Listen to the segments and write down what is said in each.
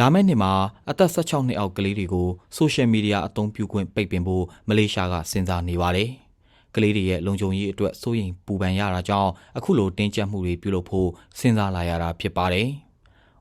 လာမယ့်နှစ်မှာအသက်16နှစ်အောက်ကလေးတွေကိုဆိုရှယ်မီဒီယာအသုံးပြုခွင့်ပိတ်ပင်ဖို့မလေးရှားကစဉ်းစားနေပါတယ်။ကလေးတွေရဲ့လုံခြုံရေးအတွက်စိုးရိမ်ပူပန်ရတာကြောင့်အခုလိုတင်းကျပ်မှုတွေပြုလုပ်ဖို့စဉ်းစားလာရတာဖြစ်ပါတယ်။။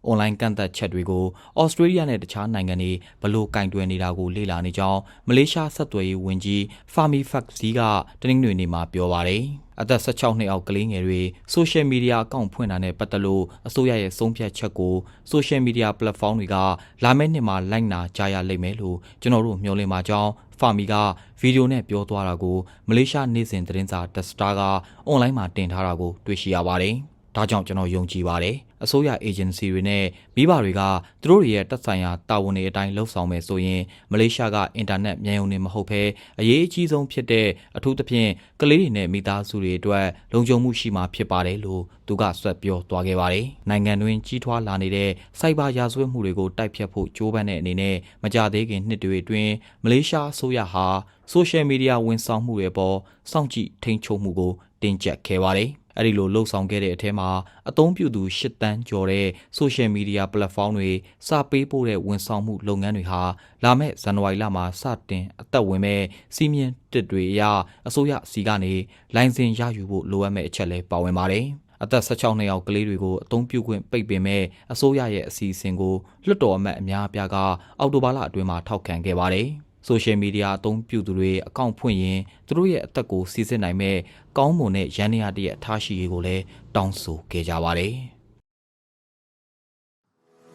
online ကန့်သက်ချက်တွေကိုဩစတြေးလျနဲ့တခြားနိုင်ငံတွေဘလို့ကင်တွယ်နေတာကိုလေ့လာနေကြောင်းမလေးရှားဆက်သွယ်ရေးဝန်ကြီးဖာမီဖက်ဇီကတနင်္ဂနွေနေ့မှာပြောပါတယ်။အသက်16နှစ်အောက်ကလေးငယ်တွေဆိုရှယ်မီဒီယာအကောင့်ဖွင့်တာနဲ့ပတ်သက်လို့အစိုးရရဲ့ဆုံးဖြတ်ချက်ကိုဆိုရှယ်မီဒီယာ platform တွေကလာမယ့်နှစ်မှာလိုက်နာကြရလိမ့်မယ်လို့ကျွန်တော်တို့မျှော်လင့်ပါကြောင်းဖာမီကဗီဒီယိုနဲ့ပြောသွားတာကိုမလေးရှားနေ့စဉ်သတင်းစာ The Star ကအွန်လိုင်းမှာတင်ထားတာကိုတွေ့ရှိရပါတယ်။ ဒါကြောင့်ကျွန်တော်ယုံကြည်ပါတယ်အစိုးရ agency တွေနဲ့မိဘတွေကသူတို့တွေရဲ့တက်ဆိုင်ရာတာဝန်တွေအတိုင်းလှုပ်ဆောင်မယ်ဆိုရင်မလေးရှားကအင်တာနက်မြန်ယုံနေမဟုတ်ဘဲအရေးအကြီးဆုံးဖြစ်တဲ့အထူးသဖြင့်ကလေးတွေနဲ့မိသားစုတွေအတွက်လုံခြုံမှုရှိမှာဖြစ်ပါတယ်လို့သူကဆွတ်ပြောသွားခဲ့ပါတယ်နိုင်ငံတွင်းကြီးထွားလာနေတဲ့စိုက်ဘာရာဇဝတ်မှုတွေကိုတိုက်ဖျက်ဖို့ကြိုးပမ်းတဲ့အနေနဲ့မကြသေးခင်နှစ်တွေအတွင်းမလေးရှားအစိုးရဟာဆိုရှယ်မီဒီယာဝန်ဆောင်မှုတွေပေါ်စောင့်ကြည့်ထိန်းချုပ်မှုကိုတင်းကျပ်ခဲ့ပါတယ် အဲ့ဒီလိုလှုပ်ဆောင်ခဲ့တဲ့အထက်မှာအသုံးပြုသူ၈တန်းကျော်တဲ့ social media platform တွေစာပေးပို့တဲ့ဝန်ဆောင်မှုလုပ်ငန်းတွေဟာလာမယ့်ဇန်နဝါရီလမှာစတင်အသက်ဝင်မဲ့စီးမြင်တစ်တွေအရအစိုးရစီကနေလိုင်စင်ရယူဖို့လိုအပ်မဲ့အချက်လဲပါဝင်ပါတယ်အသက်16နှစ်အောက်ကလေးတွေကိုအသုံးပြုခွင့်ပိတ်ပင်မဲ့အစိုးရရဲ့အစီအစဉ်ကိုလွှတ်တော်အမတ်အများအပြားကအော်တိုဘာလအတွင်းမှာထောက်ခံခဲ့ပါတယ်။ ဆိုရှယ်မီဒီယာအသုံးပြုသူတွေအကောင့်ဖွင့်ရင်သူတို့ရဲ့အသက်ကိုစီစစ်နိုင်မဲ့ကောင်းမွန်တဲ့ရန်နေရတရဲ့ထားရှိရေးကိုလည်းတောင်းဆိုခဲ့ကြပါတယ်။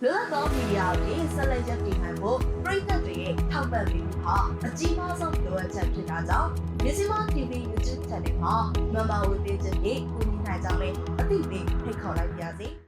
လွတ်လပ်သောမီဒီယာတွေဆက်လက်ရပ်တည်နိုင်ဖို့ပြည်သက်တွေရဲ့ထောက်ပံ့ပေးမှုဟာအကြီးမားဆုံးလိုအပ်ချက်ဖြစ်တာကြောင့်မြစီမ TV YouTube Channel မှာ Member ဝင်ပေးခြင်းဖြင့်ကူညီနိုင်ကြမယ်အသိပေးဖိတ်ခေါ်လိုက်ပါရစေ။